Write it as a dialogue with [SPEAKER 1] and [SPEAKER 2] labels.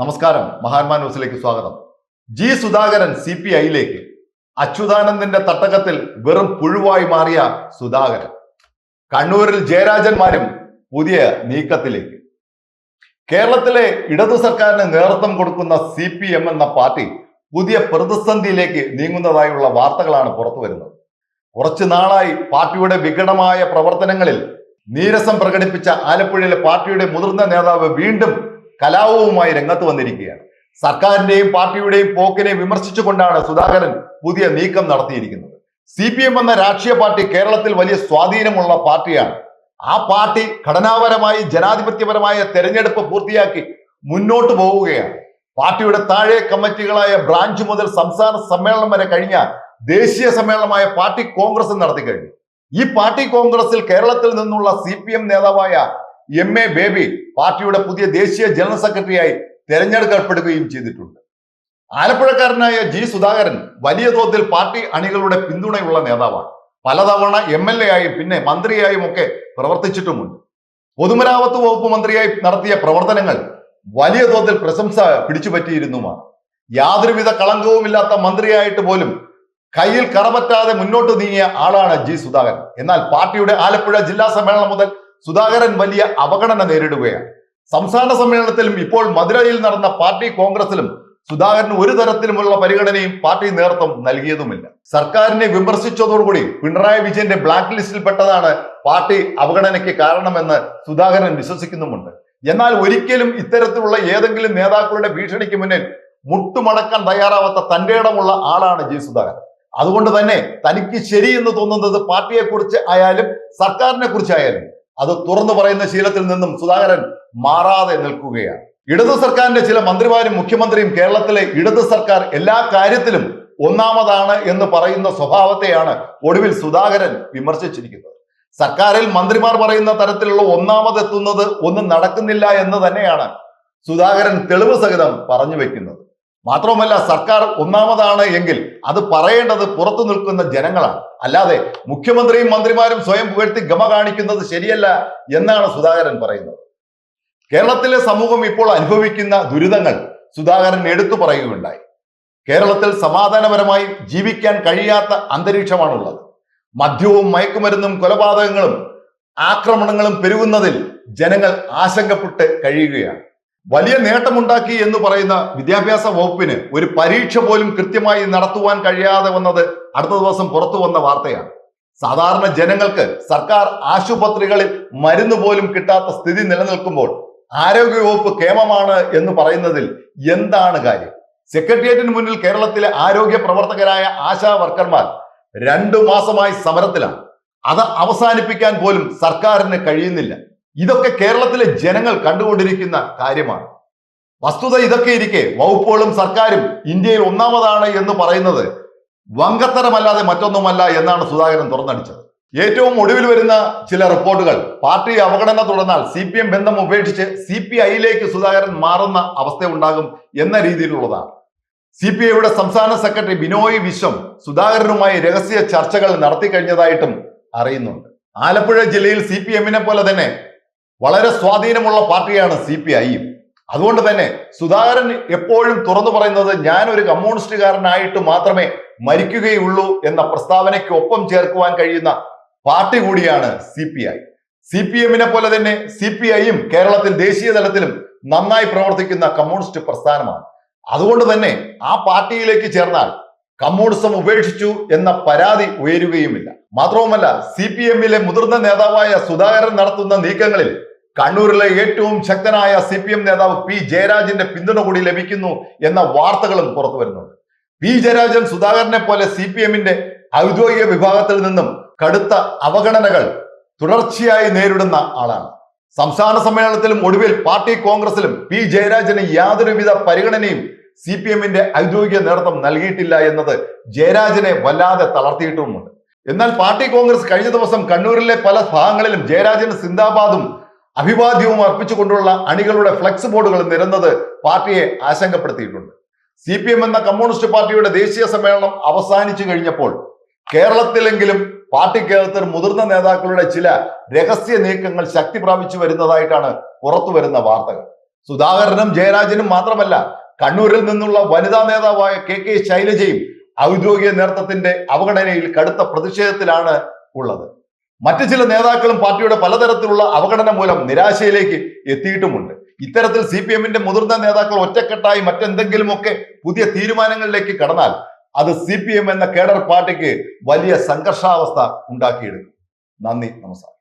[SPEAKER 1] നമസ്കാരം. മഹാന്മാ ന്യൂസിലേക്ക് സ്വാഗതം. ജി സുധാകരൻ സി പി ഐയിലേക്ക്. അച്യുതാനന്ദന്റെ തട്ടകത്തിൽ വെറും പുഴുവായി മാറിയ സുധാകരൻ. കണ്ണൂരിൽ ജയരാജന്മാരും പുതിയ നീക്കത്തിലേക്ക്. കേരളത്തിലെ ഇടതു സർക്കാരിന് നേതൃത്വം കൊടുക്കുന്ന സി പി എം എന്ന പാർട്ടി പുതിയ പ്രതിസന്ധിയിലേക്ക് നീങ്ങുന്നതായുള്ള വാർത്തകളാണ് പുറത്തു വരുന്നത്. കുറച്ചു നാളായി പാർട്ടിയുടെ വികടമായ പ്രവർത്തനങ്ങളിൽ നീരസം പ്രകടിപ്പിച്ച ആലപ്പുഴയിലെ പാർട്ടിയുടെ മുതിർന്ന നേതാവ് വീണ്ടും കലാപവുമായി രംഗത്ത് വന്നിരിക്കുകയാണ്. സർക്കാരിന്റെയും പാർട്ടിയുടെയും പോക്കിനെ വിമർശിച്ചുകൊണ്ടാണ് സുധാകരൻ പുതിയ നീക്കം നടത്തിയിരിക്കുന്നത്. സി പി എം എന്ന രാഷ്ട്രീയ പാർട്ടി കേരളത്തിൽ വലിയ സ്വാധീനമുള്ള പാർട്ടിയാണ്. ആ പാർട്ടി ഘടനാപരമായി ജനാധിപത്യപരമായ തെരഞ്ഞെടുപ്പ് പൂർത്തിയാക്കി മുന്നോട്ട് പോവുകയാണ്. പാർട്ടിയുടെ താഴെ കമ്മിറ്റികളായ ബ്രാഞ്ച് മുതൽ സംസ്ഥാന സമ്മേളനം വരെ കഴിഞ്ഞ ദേശീയ സമ്മേളനമായ പാർട്ടി കോൺഗ്രസ് നടത്തി കഴിഞ്ഞു. ഈ പാർട്ടി കോൺഗ്രസിൽ കേരളത്തിൽ നിന്നുള്ള സി പി എം നേതാവായ എം എ ബേബി പാർട്ടിയുടെ പുതിയ ദേശീയ ജനറൽ സെക്രട്ടറിയായി തെരഞ്ഞെടുക്കപ്പെടുകയും ചെയ്തിട്ടുണ്ട്. ആലപ്പുഴക്കാരനായ ജി സുധാകരൻ വലിയ തോതിൽ പാർട്ടി അണികളുടെ പിന്തുണയുള്ള നേതാവാണ്. പലതവണ എം എൽ എ ആയും പിന്നെ മന്ത്രിയായും ഒക്കെ പ്രവർത്തിച്ചിട്ടുമുണ്ട്. പൊതുമരാമത്ത് വകുപ്പ് മന്ത്രിയായി നടത്തിയ പ്രവർത്തനങ്ങൾ വലിയ തോതിൽ പ്രശംസ പിടിച്ചുപറ്റിയിരുന്നുമാണ്. യാതൊരുവിധ കളങ്കവുമില്ലാത്ത മന്ത്രിയായിട്ട് പോലും കയ്യിൽ കറപറ്റാതെ മുന്നോട്ട് നീങ്ങിയ ആളാണ് ജി സുധാകരൻ. എന്നാൽ പാർട്ടിയുടെ ആലപ്പുഴ ജില്ലാ സമ്മേളനം മുതൽ സുധാകരൻ വലിയ അവഗണന നേരിടുകയാണ്. സംസ്ഥാന സമ്മേളനത്തിലും ഇപ്പോൾ മധുരയിൽ നടന്ന പാർട്ടി കോൺഗ്രസിലും സുധാകരന് ഒരു തരത്തിലുമുള്ള പരിഗണനയും പാർട്ടി നേതൃത്വം നൽകിയതുമില്ല. സർക്കാരിനെ വിമർശിച്ചതോടുകൂടി പിണറായി വിജയന്റെ ബ്ലാക്ക് ലിസ്റ്റിൽ പെട്ടതാണ് പാർട്ടി അവഗണനയ്ക്ക് കാരണമെന്ന് സുധാകരൻ വിശ്വസിക്കുന്നുമുണ്ട്. എന്നാൽ ഒരിക്കലും ഇത്തരത്തിലുള്ള ഏതെങ്കിലും നേതാക്കളുടെ ഭീഷണിക്ക് മുന്നിൽ മുട്ടുമടക്കാൻ തയ്യാറാവാത്ത തന്റെ ഇടമുള്ള ആളാണ് ജി സുധാകരൻ. അതുകൊണ്ട് തന്നെ തനിക്ക് ശരിയെന്ന് തോന്നുന്നത് പാർട്ടിയെക്കുറിച്ച് ആയാലും സർക്കാരിനെ കുറിച്ചായാലും അത് തുറന്നു പറയുന്ന ശീലത്തിൽ നിന്നും സുധാകരൻ മാറാതെ നിൽക്കുകയാണ്. ഇടതു സർക്കാരിന്റെ ചില മന്ത്രിമാരും മുഖ്യമന്ത്രിയും കേരളത്തിലെ ഇടതു സർക്കാർ എല്ലാ കാര്യത്തിലും ഒന്നാമതാണ് എന്ന് പറയുന്ന സ്വഭാവത്തെയാണ് ഒടുവിൽ സുധാകരൻ വിമർശിച്ചിരിക്കുന്നത്. സർക്കാരിൽ മന്ത്രിമാർ പറയുന്ന തരത്തിലുള്ള ഒന്നാമതെത്തുന്നത് ഒന്നും നടക്കുന്നില്ല എന്ന് തന്നെയാണ് സുധാകരൻ തെളിവ് സഹിതം പറഞ്ഞു വെക്കുന്നത്. മാത്രവുമല്ല സർക്കാർ ഒന്നാമതാണ് എങ്കിൽ അത് പറയേണ്ടത് പുറത്തു നിൽക്കുന്ന ജനങ്ങളാണ്. അല്ലാതെ മുഖ്യമന്ത്രിയും മന്ത്രിമാരും സ്വയം പുകഴ്ത്തി ഗമ കാണിക്കുന്നത് ശരിയല്ല എന്നാണ് സുധാകരൻ പറയുന്നത്. കേരളത്തിലെ സമൂഹം ഇപ്പോൾ അനുഭവിക്കുന്ന ദുരിതങ്ങൾ സുധാകരൻ എടുത്തു പറയുകയുണ്ടായി. കേരളത്തിൽ സമാധാനപരമായി ജീവിക്കാൻ കഴിയാത്ത അന്തരീക്ഷമാണുള്ളത്. മദ്യവും മയക്കുമരുന്നും കൊലപാതകങ്ങളും ആക്രമണങ്ങളും പെരുകുന്നതിൽ ജനങ്ങൾ ആശങ്കപ്പെട്ട് കഴിയുകയാണ്. വലിയ നേട്ടമുണ്ടാക്കി എന്ന് പറയുന്ന വിദ്യാഭ്യാസ വകുപ്പിന് ഒരു പരീക്ഷ പോലും കൃത്യമായി നടത്തുവാൻ കഴിയാതെ വന്നത് അടുത്ത ദിവസം പുറത്തു വന്ന വാർത്തയാണ്. സാധാരണ ജനങ്ങൾക്ക് സർക്കാർ ആശുപത്രികളിൽ മരുന്ന് പോലും കിട്ടാത്ത സ്ഥിതി നിലനിൽക്കുമ്പോൾ ആരോഗ്യവകുപ്പ് കേമമാണ് എന്ന് പറയുന്നതിൽ എന്താണ് കാര്യം? സെക്രട്ടേറിയറ്റിന് മുന്നിൽ കേരളത്തിലെ ആരോഗ്യ പ്രവർത്തകരായ ആശാ വർക്കർമാർ രണ്ടു മാസമായി സമരത്തിലാണ്. അത് അവസാനിപ്പിക്കാൻ പോലും സർക്കാരിന് കഴിയുന്നില്ല. ഇതൊക്കെ കേരളത്തിലെ ജനങ്ങൾ കണ്ടുകൊണ്ടിരിക്കുന്ന കാര്യമാണ്. വസ്തുത ഇതൊക്കെ ഇരിക്കെ വകുപ്പുകളും സർക്കാരും ഇന്ത്യയിൽ ഒന്നാമതാണ് എന്ന് പറയുന്നത് വങ്കത്തരമല്ലാതെ മറ്റൊന്നുമല്ല എന്നാണ് സുധാകരൻ തുറന്നടിച്ചത്. ഏറ്റവും ഒടുവിൽ വരുന്ന ചില റിപ്പോർട്ടുകൾ പാർട്ടി അവഗണന തുടർന്നാൽ സി പി എം ബന്ധം ഉപേക്ഷിച്ച് സി പി ഐയിലേക്ക് സുധാകരൻ മാറുന്ന അവസ്ഥ ഉണ്ടാകും എന്ന രീതിയിലുള്ളതാണ്. സി പി ഐയുടെ സംസ്ഥാന സെക്രട്ടറി ബിനോയ് വിശ്വം സുധാകരനുമായി രഹസ്യ ചർച്ചകൾ നടത്തി കഴിഞ്ഞതായിട്ടും അറിയുന്നുണ്ട്. ആലപ്പുഴ ജില്ലയിൽ സി പി എമ്മിനെ പോലെ തന്നെ വളരെ സ്വാധീനമുള്ള പാർട്ടിയാണ് സി പി ഐയും അതുകൊണ്ട് തന്നെ സുധാകരൻ എപ്പോഴും തുറന്നു പറയുന്നത് ഞാൻ ഒരു കമ്മ്യൂണിസ്റ്റുകാരനായിട്ട് മാത്രമേ മരിക്കുകയുള്ളൂ എന്ന പ്രസ്താവനയ്ക്ക് ഒപ്പം ചേർക്കുവാൻ കഴിയുന്ന പാർട്ടി കൂടിയാണ് C P I C P എമ്മിനെ പോലെ തന്നെ സി പി ഐയും കേരളത്തിൽ ദേശീയ തലത്തിലും നന്നായി പ്രവർത്തിക്കുന്ന കമ്മ്യൂണിസ്റ്റ് പ്രസ്ഥാനമാണ്. അതുകൊണ്ട് തന്നെ ആ പാർട്ടിയിലേക്ക് ചേർന്നാൽ കമ്മ്യൂണിസം ഉപേക്ഷിച്ചു എന്ന പരാതി ഉയരുകയുമില്ല. മാത്രവുമല്ല സി പി എമ്മിലെ മുതിർന്ന നേതാവായ സുധാകരൻ നടത്തുന്ന നീക്കങ്ങളിൽ കണ്ണൂരിലെ ഏറ്റവും ശക്തനായ സി പി എം നേതാവ് പി ജയരാജന്റെ പിന്തുണ കൂടി ലഭിക്കുന്നു എന്ന വാർത്തകളും പുറത്തു വരുന്നുണ്ട്. പി ജയരാജൻ സുധാകരനെ പോലെ സി പി എമ്മിന്റെ ഔദ്യോഗിക വിഭാഗത്തിൽ നിന്നും കടുത്ത അവഗണനകൾ തുടർച്ചയായി നേരിടുന്ന ആളാണ്. സംസ്ഥാന സമ്മേളനത്തിലും ഒടുവിൽ പാർട്ടി കോൺഗ്രസിലും പി ജയരാജന് യാതൊരുവിധ പരിഗണനയും സി പി എമ്മിന്റെ ഔദ്യോഗിക നേതൃത്വം നൽകിയിട്ടില്ല എന്നത് ജയരാജനെ വല്ലാതെ തളർത്തിയിട്ടുമുണ്ട്. എന്നാൽ പാർട്ടി കോൺഗ്രസ് കഴിഞ്ഞ ദിവസം കണ്ണൂരിലെ പല ഭാഗങ്ങളിലും ജയരാജന് സിന്ദാബാദും അഭിവാദ്യവും അർപ്പിച്ചുകൊണ്ടുള്ള അണികളുടെ ഫ്ലെക്സ് ബോർഡുകൾ നിരന്നത് പാർട്ടിയെ ആശങ്കപ്പെടുത്തിയിട്ടുണ്ട്. സി പി എം എന്ന കമ്മ്യൂണിസ്റ്റ് പാർട്ടിയുടെ ദേശീയ സമ്മേളനം അവസാനിച്ചു കഴിഞ്ഞപ്പോൾ കേരളത്തിലെങ്കിലും പാർട്ടിക്കകത്ത് മുതിർന്ന നേതാക്കളുടെ ചില രഹസ്യ നീക്കങ്ങൾ ശക്തി പ്രാപിച്ചു വരുന്നതായിട്ടാണ് പുറത്തു വരുന്ന വാർത്തകൾ. സുധാകരനും ജയരാജനും മാത്രമല്ല കണ്ണൂരിൽ നിന്നുള്ള വനിതാ നേതാവായ കെ കെ ശൈലജയും ഔദ്യോഗിക നേതൃത്വത്തിന്റെ അവഗണനയിൽ കടുത്ത പ്രതിഷേധത്തിലാണ് ഉള്ളത്. മറ്റു ചില നേതാക്കളും പാർട്ടിയുടെ പലതരത്തിലുള്ള അവഗണന മൂലം നിരാശയിലേക്ക് എത്തിയിട്ടുമുണ്ട്. ഇത്തരത്തിൽ സി പി എമ്മിന്റെ മുതിർന്ന നേതാക്കൾ ഒറ്റക്കെട്ടായി മറ്റെന്തെങ്കിലുമൊക്കെ പുതിയ തീരുമാനങ്ങളിലേക്ക് കടന്നാൽ അത് സി പി എം എന്ന കേഡർ പാർട്ടിക്ക് വലിയ സംഘർഷാവസ്ഥ ഉണ്ടാക്കിയെടുക്കും. നന്ദി നമസ്കാരം.